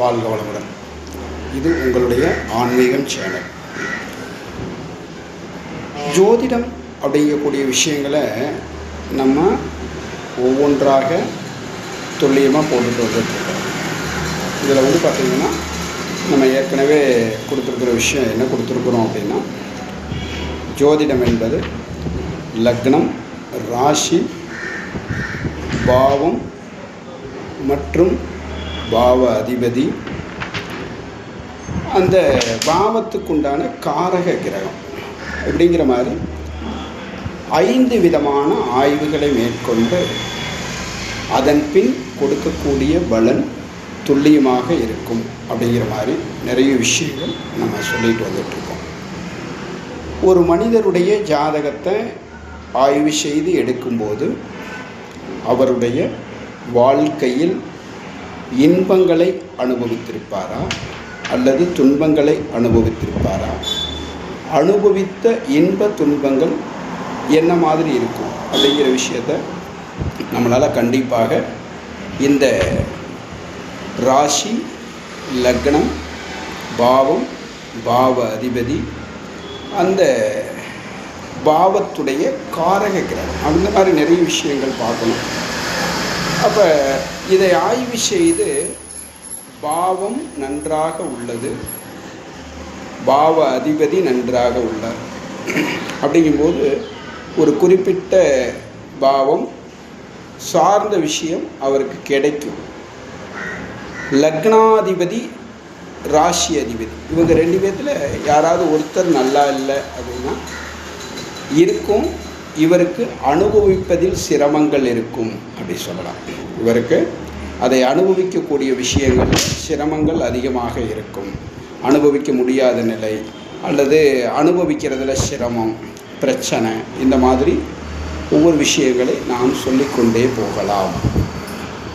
வாழ்க வளமுடன். இது உங்களுடைய ஆன்மீகம் சேனல் ஜோதிடம் அப்படிங்கக்கூடிய விஷயங்களை நம்ம ஒவ்வொன்றாக துல்லியமாக போட்டுட்டு வந்துட்டுருக்கோம். இதில் வந்து பார்த்திங்கன்னா நம்ம ஏற்கனவே கொடுத்துருக்குற விஷயம் என்ன கொடுத்துருக்குறோம் அப்படின்னா ஜோதிடம் என்பது லக்னம் ராசி பாவம் மற்றும் பாவ அதிபதி. அந்த பாவத்துக்குண்டான காரக கிரகம் அப்படிங்கிற மாதிரி ஐந்து விதமான ஆய்வுகளை மேற்கொண்டு அதன் பின் கொடுக்கக்கூடிய பலன் துல்லியமாக இருக்கும் அப்படிங்கிற மாதிரி நிறைய விஷயங்கள் நம்ம சொல்லிட்டு வந்துட்டுருக்கோம் ஒரு மனிதருடைய ஜாதகத்தை ஆய்வு செய்து எடுக்கும்போது அவருடைய வாழ்க்கையில் இன்பங்களை அனுபவித்திருப்பாரா? அல்லது துன்பங்களை அனுபவித்திருப்பாரா? அனுபவித்த இன்ப துன்பங்கள் என்ன மாதிரி இருக்கும்? அப்படிங்கிற விஷயத்த நம்மளால் கண்டிப்பாக இந்த ராசி லக்னம் பாவம் பாவ அதிபதி அந்த பாவத்துடைய காரக கிரகம் அந்த மாதிரி நிறைய விஷயங்கள் பார்க்கணும். அப்போ இதை ஆய்வு செய்து பாவம் நன்றாக உள்ளது. பாவ அதிபதி நன்றாக உள்ளார். அப்படிங்கும்போது ஒரு குறிப்பிட்ட பாவம் சார்ந்த விஷயம் அவருக்கு கிடைக்கும். லக்னாதிபதி ராசி அதிபதி. இவங்க ரெண்டு பேர்த்தில் யாராவது ஒருத்தர் நல்லா இல்லை அப்படின்னா இருக்கும். இவருக்கு அனுபவிப்பதில் சிரமங்கள் இருக்கும் அப்படி சொல்லலாம். இவருக்கு அதை அனுபவிக்கக்கூடிய விஷயங்கள் சிரமங்கள் அதிகமாக இருக்கும். அனுபவிக்க முடியாத நிலை அல்லது அனுபவிக்கிறதுல சிரமம் பிரச்சனை இந்த மாதிரி ஒவ்வொரு விஷயங்களை நாம் சொல்லிக்கொண்டே போகலாம்.